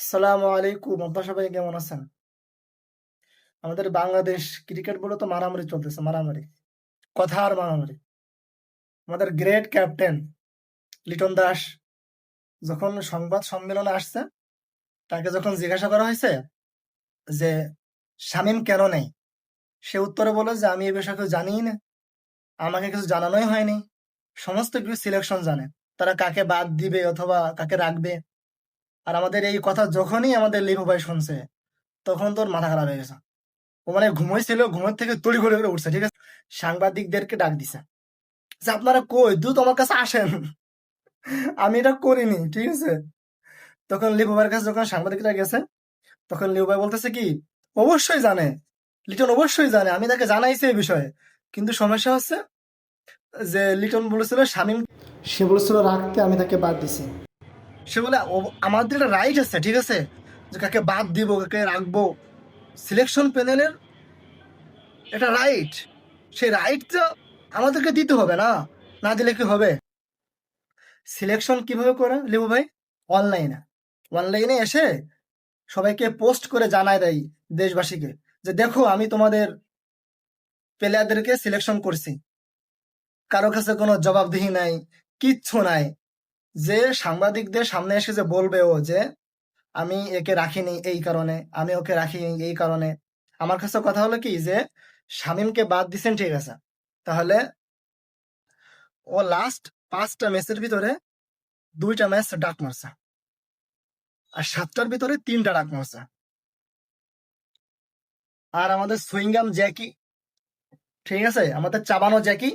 আসসালামু আলাইকুম। আপনার সবাই কেমন আছেন? আমাদের বাংলাদেশ ক্রিকেট বলে তো মারামারি চলতেছে, মারামারি। কথা আর মারামারি। আমাদের গ্রেট ক্যাপ্টেন লিটন দাস যখন সংবাদ সম্মেলনে আসছে, তাকে যখন জিজ্ঞাসা করা হয়েছে যে, শামীম কেন নেই? সে উত্তরে বলে যে, আমি এ বিষয়ে কিছু জানিই না। আমাকে কিছু জানানোই হয়নি। সমস্ত কিছু সিলেকশন জানে। তারা কাকে বাদ দিবে অথবা কাকে রাখবে? আর আমাদের এই কথা যখনই আমাদের লিপু ভাই শুনছে, তখন তোর মাথা খারাপ হয়ে গেছে। ও মানে ঘুমাইছিল, ঘুমের থেকে তড়ি ঘুরে ঘুরে উঠছে, ঠিক আছে? সাংবাদিকদেরকে ডাক দিছে। যে আপনারা কই? দ্রুত আমার কাছে আসেন। আমি এটা করিনি, ঠিক আছে? তখন লিপু ভাইয়ের কাছে যখন সাংবাদিকরা গেছে, তখন লিপু ভাই বলতেছে কি, অবশ্যই জানে। লিটন অবশ্যই জানে। আমি তাকে জানাইছি এই বিষয়ে। কিন্তু সমস্যা হচ্ছে যে লিটন বলেছিল শামীম, সে বলেছিল রাখতে আমি তাকে বাদ দিছি। সে বলে আমাদের একটা রাইট আছে, ঠিক আছে? যে কাকে বাদ দিব, কাকে রাখব? সিলেকশন প্যানেলের এটা রাইট সেই রাইটটা আমাদেরকে দিতে হবে না না দিলে কি হবে? সিলেকশন কীভাবে করে, লিবু ভাই? অনলাইনে অনলাইনে এসে সবাইকে পোস্ট করে জানায় দেয় দেশবাসীকে যে, দেখো, আমি তোমাদের প্লেয়ারদেরকে সিলেকশন করছি। কারও কাছে কোনো জবাবদিহি নাই, কিচ্ছু নাই। যে সাংবাদিকদের সামনে এসে যে বলবে ও যে, আমি একে রাখিনি এই কারণে, আমি ওকে রাখি এই কারণে। আমার কাছে কথা হলো কি যে, শামীমকে বাদ দিছেন ঠিক আছে। তাহলে ও লাস্ট পাঁচটা ম্যাচের ভিতরে দুইটা ম্যাচ ডাক মারছে। আর সাতটার ভিতরে তিনটা ডাক মারছে। আর আমাদের সুইংগাম জ্যাকি, ঠিক আছে? আমাদের চাবানো জ্যাকি,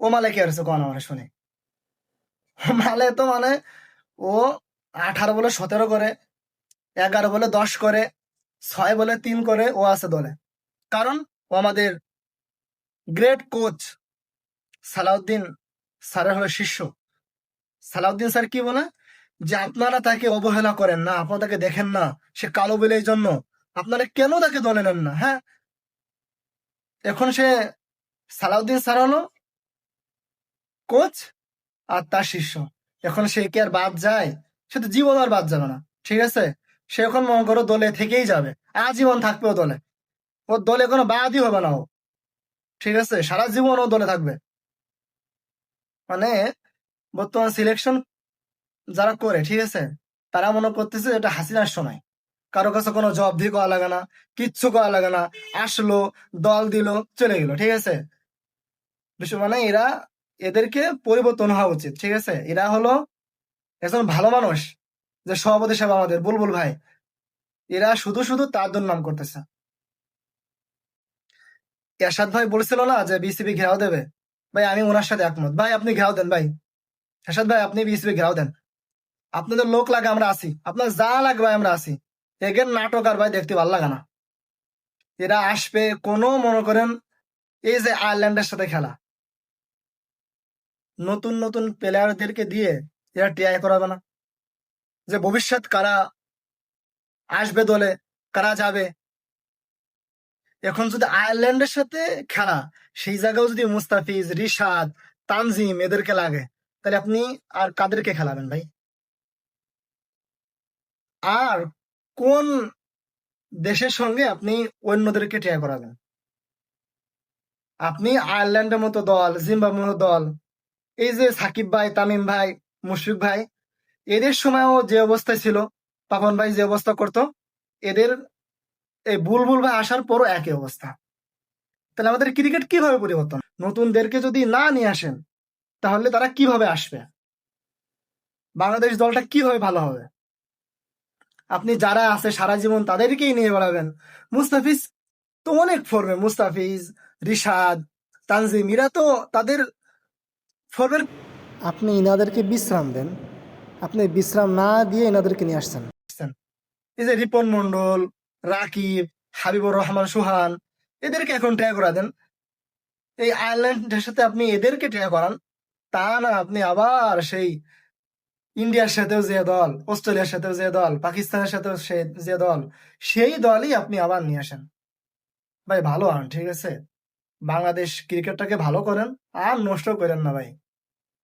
ও মালে কে আছে কোন শুনে। মালে তো মানে ও আঠারো বলে সতেরো করে, এগারো বলে দশ করে, ছয় বলে তিন করে ও আছে দলে। কারণ ও আমাদের গ্রেট কোচ সালাউদ্দিন স্যারের হলো শিষ্য। সালাউদ্দিন স্যার কি বলে? যে আপনারা তাকে অবহেলা করেন না, আপনারা তাকে দেখেন না, সে কালো বলে এই জন্য। আপনারা কেন তাকে দলে নেন না হ্যাঁ? এখন সে সালাউদ্দিন স্যার হলো কোচ আর তার শিষ্য। এখন সে কি আর বাদ যায়? সে তো জীবন আর বাদ যাবে না। ঠিক আছে? সে এখন মনে করো দলে থেকেই যাবে। আজীবন থাকবে ও দলে। ও দলে কোনো বাদই হবে না ও। ঠিক আছে? সারা জীবন ও দলে থাকবে। মানে বর্তমান সিলেকশন যারা করে, ঠিক আছে? তারা মনে করতেছে এটা হাসিনার সময় কারও কাছে কোনো জব দিয়ে করা লাগে না, কিচ্ছু করা লাগে না। আসলো, দল দিল, চলে গেল। ঠিক আছে? মানে এরা এদেরকে পরিবর্তন হওয়া উচিত, ঠিক আছে? এরা হলো একজন ভালো মানুষ, যে সভাপতি সাহেব আমাদের, বুলবুল ভাই। এরা শুধু শুধু তার দুর্নাম করতেছে। এরশাদ ভাই বলেছিল না যে বিসিবি ঘেরাও দেবে? ভাই, আমি ওনার সাথে একমত। ভাই, আপনি ঘেরাও দেন, ভাই। এরশাদ ভাই, আপনি বিসিবি ঘেরাও দেন। আপনাদের লোক লাগে আমরা আসি আপনার যা লাগবে আমরা আসি এগের নাটক আর ভাই দেখতে ভালো লাগে না। এরা আসবে কোনো মনে করেন, এই যে আয়ারল্যান্ডের সাথে খেলা। নতুন নতুন প্লেয়ারদেরকে দিয়ে এরা টিআই করাবে না। যে ভবিষ্যৎ কারা আসবে দলে, কারা যাবে। এখন যদি আয়ারল্যান্ডের সাথে খেলা, সেই জায়গাও যদি মুস্তাফিজ, রিশাদ, তানজিম এদেরকে লাগে, তাহলে আপনি আর কাদেরকে খেলাবেন ভাই? আর কোন দেশের সঙ্গে আপনি অন্যদেরকে টিআই করাবেন? আপনি আয়ারল্যান্ডের মতো দল, জিম্বাবুয়ের দল এই যে সাকিব ভাই, তামিম ভাই, মুশফিক ভাই, এদের সময়ও যে অবস্থায় ছিল, পাপন ভাই যে অবস্থা করতো, এদের এই বুলবুল ভাই আসার পরও একই অবস্থা। তাহলে আমাদের ক্রিকেট কীভাবে পরিবর্তন? নতুনদেরকে যদি না নিয়ে আসেন, তাহলে তারা কীভাবে আসবে? বাংলাদেশ দলটা কীভাবে ভালো হবে? আপনি যারা আছে সারা জীবন তাদেরকেই নিয়ে বেড়াবেন। মুস্তাফিজ তো অনেক ফর্মে মুস্তাফিজ, রিশাদ, তানজিম, এরা তো তাদের আপনি ইনাদেরকে বিশ্রাম দেন। আপনি বিশ্রাম না দিয়ে এনাদেরকে নিয়ে আসছেন। এই যে রিপন মন্ডল রাকিব হাবিবুর রহমান সুহান এদেরকে এখন ট্রাই করা দেন। এই আয়ারল্যান্ডের সাথে আপনি এদেরকে ট্রাই করান তা না আপনি আবার সেই ইন্ডিয়ার সাথেও যে দল অস্ট্রেলিয়ার সাথেও যে দল পাকিস্তানের সাথেও সে যে দল সেই দলই আপনি আবার নিয়ে আসেন। ভাই ভালো হন ঠিক আছে? বাংলাদেশ ক্রিকেটটাকে ভালো করেন আর নষ্ট করেন না ভাই।